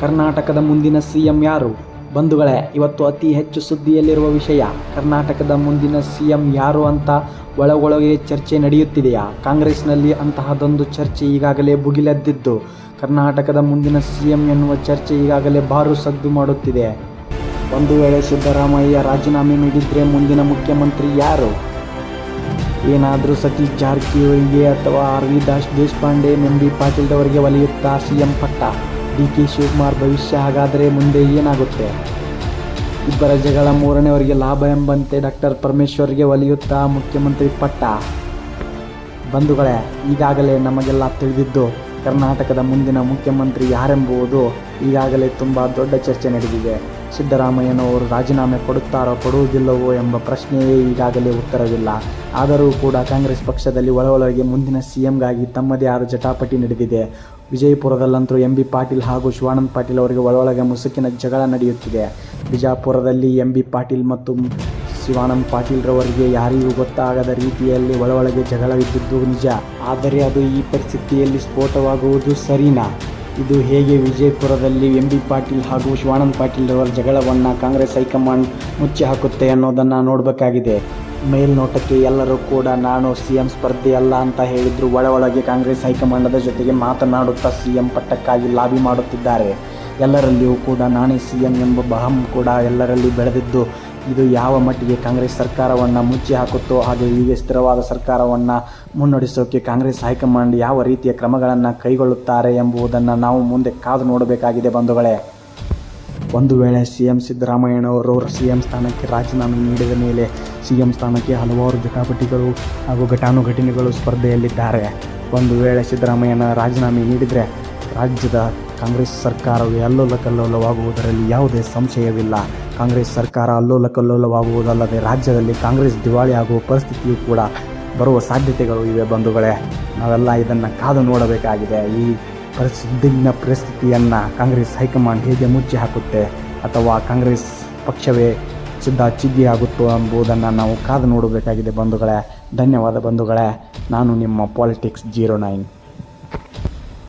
ಕರ್ನಾಟಕದ ಮುಂದಿನ ಸಿಎಂ ಯಾರು? ಬಂಧುಗಳೇ, ಇವತ್ತು ಅತಿ ಹೆಚ್ಚು ಸುದ್ದಿಯಲ್ಲಿರುವ ವಿಷಯ, ಕರ್ನಾಟಕದ ಮುಂದಿನ ಸಿಎಂ ಯಾರು ಅಂತ ಒಳಗೊಳಗೆ ಚರ್ಚೆ ನಡೆಯುತ್ತಿದೆಯಾ? ಕಾಂಗ್ರೆಸ್ನಲ್ಲಿ ಅಂತಹದೊಂದು ಚರ್ಚೆ ಈಗಾಗಲೇ ಭುಗಿಲೆದ್ದಿದ್ದು, ಕರ್ನಾಟಕದ ಮುಂದಿನ ಸಿಎಂ ಎನ್ನುವ ಚರ್ಚೆ ಈಗಾಗಲೇ ಬಾರು ಸದ್ದು ಮಾಡುತ್ತಿದೆ. ಒಂದು ವೇಳೆ ಸಿದ್ದರಾಮಯ್ಯ ರಾಜೀನಾಮೆ ನೀಡಿದ್ರೆ ಮುಂದಿನ ಮುಖ್ಯಮಂತ್ರಿ ಯಾರು? ಏನಾದರೂ ಸತೀಶ್ ಜಾರಕಿಹೊಳಿಗೆ ಅಥವಾ ಆರ್ ವಿ ದಾಸ್ ದೇಶಪಾಂಡೆ, ಎಂ ಬಿ ಪಾಟೀಲ್ದವರಿಗೆ ಒಲಿಯುತ್ತಾ ಸಿಎಂ ಪಟ್ಟ? ಡಿ ಕೆ ಶಿವಕುಮಾರ್ ಭವಿಷ್ಯ ಹಾಗಾದರೆ ಮುಂದೆ ಏನಾಗುತ್ತೆ? ಇಬ್ಬರ ಜಗಳ ಮೂರನೇವರಿಗೆ ಲಾಭ ಎಂಬಂತೆ ಡಾಕ್ಟರ್ ಪರಮೇಶ್ವರ್ಗೆ ಒಲಿಯುತ್ತಾ ಮುಖ್ಯಮಂತ್ರಿ ಪಟ್ಟ. ಬಂಧುಗಳೇ, ಈಗಾಗಲೇ ನಮಗೆಲ್ಲ ತಿಳಿದಿದ್ದು ಕರ್ನಾಟಕದ ಮುಂದಿನ ಮುಖ್ಯಮಂತ್ರಿ ಯಾರೆಂಬುವುದು ಈಗಾಗಲೇ ತುಂಬ ದೊಡ್ಡ ಚರ್ಚೆ ನಡೆದಿದೆ. ಸಿದ್ದರಾಮಯ್ಯನವರು ರಾಜೀನಾಮೆ ಕೊಡುತ್ತಾರೋ ಕೊಡುವುದಿಲ್ಲವೋ ಎಂಬ ಪ್ರಶ್ನೆಯೇ ಈಗಾಗಲೇ ಉತ್ತರವಿಲ್ಲ. ಆದರೂ ಕೂಡ ಕಾಂಗ್ರೆಸ್ ಪಕ್ಷದಲ್ಲಿ ಒಳಗೊಳಗೆ ಮುಂದಿನ ಸಿ ಎಂಗಾಗಿ ತಮ್ಮದೇ ಆದ ಜಟಾಪಟಿ ನಡೆದಿದೆ. ವಿಜಯಪುರದಲ್ಲಂತೂ ಎಂ ಬಿ ಪಾಟೀಲ್ ಹಾಗೂ ಶಿವಾನಂದ ಪಾಟೀಲ್ ಅವರಿಗೆ ಒಳಗೆ ಮುಸುಕಿನ ಜಗಳ ನಡೆಯುತ್ತಿದೆ. ಬಿಜಾಪುರದಲ್ಲಿ ಎಂ ಬಿ ಪಾಟೀಲ್ ಮತ್ತು ಶಿವಾನಂದ ಪಾಟೀಲ್ರವರಿಗೆ ಯಾರಿಗೂ ಗೊತ್ತಾಗದ ರೀತಿಯಲ್ಲಿ ಒಳಗೊಳಗೆ ಜಗಳವಿದ್ದುದು ನಿಜ. ಆದರೆ ಅದು ಈ ಪರಿಸ್ಥಿತಿಯಲ್ಲಿ ಸ್ಫೋಟವಾಗುವುದು ಸರಿನಾ? ಇದು ಹೇಗೆ ವಿಜಯಪುರದಲ್ಲಿ ಎಂ ಬಿ ಪಾಟೀಲ್ ಹಾಗೂ ಶಿವಾನಂದ ಪಾಟೀಲ್ರವರ ಜಗಳವನ್ನು ಕಾಂಗ್ರೆಸ್ ಹೈಕಮಾಂಡ್ ಮುಚ್ಚಿ ಹಾಕುತ್ತೆ ಅನ್ನೋದನ್ನು ನೋಡಬೇಕಾಗಿದೆ. ಮೇಲ್ನೋಟಕ್ಕೆ ಎಲ್ಲರೂ ಕೂಡ ನಾನು ಸಿ ಎಂ ಸ್ಪರ್ಧೆ ಅಲ್ಲ ಅಂತ ಹೇಳಿದ್ರು. ಒಳ ಒಳಗೆ ಕಾಂಗ್ರೆಸ್ ಹೈಕಮಾಂಡದ ಜೊತೆಗೆ ಮಾತನಾಡುತ್ತಾ ಸಿ ಎಂ ಪಟ್ಟಕ್ಕಾಗಿ ಲಾಬಿ ಮಾಡುತ್ತಿದ್ದಾರೆ. ಎಲ್ಲರಲ್ಲಿಯೂ ಕೂಡ ನಾನೇ ಸಿ ಎಂ ಎಂಬ ಬಹಂ ಕೂಡ ಎಲ್ಲರಲ್ಲಿ ಬೆಳೆದಿದ್ದು. ಇದು ಯಾವ ಮಟ್ಟಿಗೆ ಕಾಂಗ್ರೆಸ್ ಸರ್ಕಾರವನ್ನು ಮುಚ್ಚಿ ಹಾಕುತ್ತೋ ಹಾಗೆ ಹೀಗೆ ಸ್ಥಿರವಾದ ಸರ್ಕಾರವನ್ನು ಮುನ್ನಡೆಸೋಕೆ ಕಾಂಗ್ರೆಸ್ ಹೈಕಮಾಂಡ್ ಯಾವ ರೀತಿಯ ಕ್ರಮಗಳನ್ನು ಕೈಗೊಳ್ಳುತ್ತಾರೆ ಎಂಬುದನ್ನು ನಾವು ಮುಂದೆ ಕಾದು ನೋಡಬೇಕಾಗಿದೆ ಬಂಧುಗಳೇ. ಒಂದು ವೇಳೆ ಸಿ ಎಂ ಸಿದ್ದರಾಮಯ್ಯನವರು ಸಿ ಎಂ ಸ್ಥಾನಕ್ಕೆ ರಾಜೀನಾಮೆ ನೀಡಿದ ಮೇಲೆ ಸಿ ಎಂ ಸ್ಥಾನಕ್ಕೆ ಹಲವಾರು ಜಟಾಪಟಿಗಳು ಹಾಗೂ ಘಟಾನುಘಟನೆಗಳು ಸ್ಪರ್ಧೆಯಲ್ಲಿದ್ದಾರೆ. ಒಂದು ವೇಳೆ ಸಿದ್ದರಾಮಯ್ಯನ ರಾಜೀನಾಮೆ ನೀಡಿದರೆ ರಾಜ್ಯದ ಕಾಂಗ್ರೆಸ್ ಸರ್ಕಾರವು ಅಲ್ಲೋಲ ಕಲ್ಲೋಲವಾಗುವುದರಲ್ಲಿ ಯಾವುದೇ ಸಂಶಯವಿಲ್ಲ. ಕಾಂಗ್ರೆಸ್ ಸರ್ಕಾರ ಅಲ್ಲೋಲ ಕಲ್ಲೋಲವಾಗುವುದಲ್ಲದೆ ರಾಜ್ಯದಲ್ಲಿ ಕಾಂಗ್ರೆಸ್ ದಿವಾಳಿ ಆಗುವ ಪರಿಸ್ಥಿತಿಯೂ ಕೂಡ ಬರುವ ಸಾಧ್ಯತೆಗಳು ಇವೆ ಬಂಧುಗಳೇ. ನಾವೆಲ್ಲ ಇದನ್ನು ಕಾದು ನೋಡಬೇಕಾಗಿದೆ. ಈ ಪರಿಸ್ಥಿತಿನ ಪರಿಸ್ಥಿತಿಯನ್ನು ಕಾಂಗ್ರೆಸ್ ಹೈಕಮಾಂಡ್ ಹೇಗೆ ಮುಚ್ಚಿ ಹಾಕುತ್ತೆ ಅಥವಾ ಕಾಂಗ್ರೆಸ್ ಪಕ್ಷವೇ ಚಿಗ್ಗಿ ಆಗುತ್ತೋ ಎಂಬುದನ್ನು ನಾವು ಕಾದು ನೋಡಬೇಕಾಗಿದೆ ಬಂಧುಗಳೇ. ಧನ್ಯವಾದ ಬಂಧುಗಳೇ. ನಾನು ನಿಮ್ಮ ಪಾಲಿಟಿಕ್ಸ್ ಜೀರೋ ನೈನ್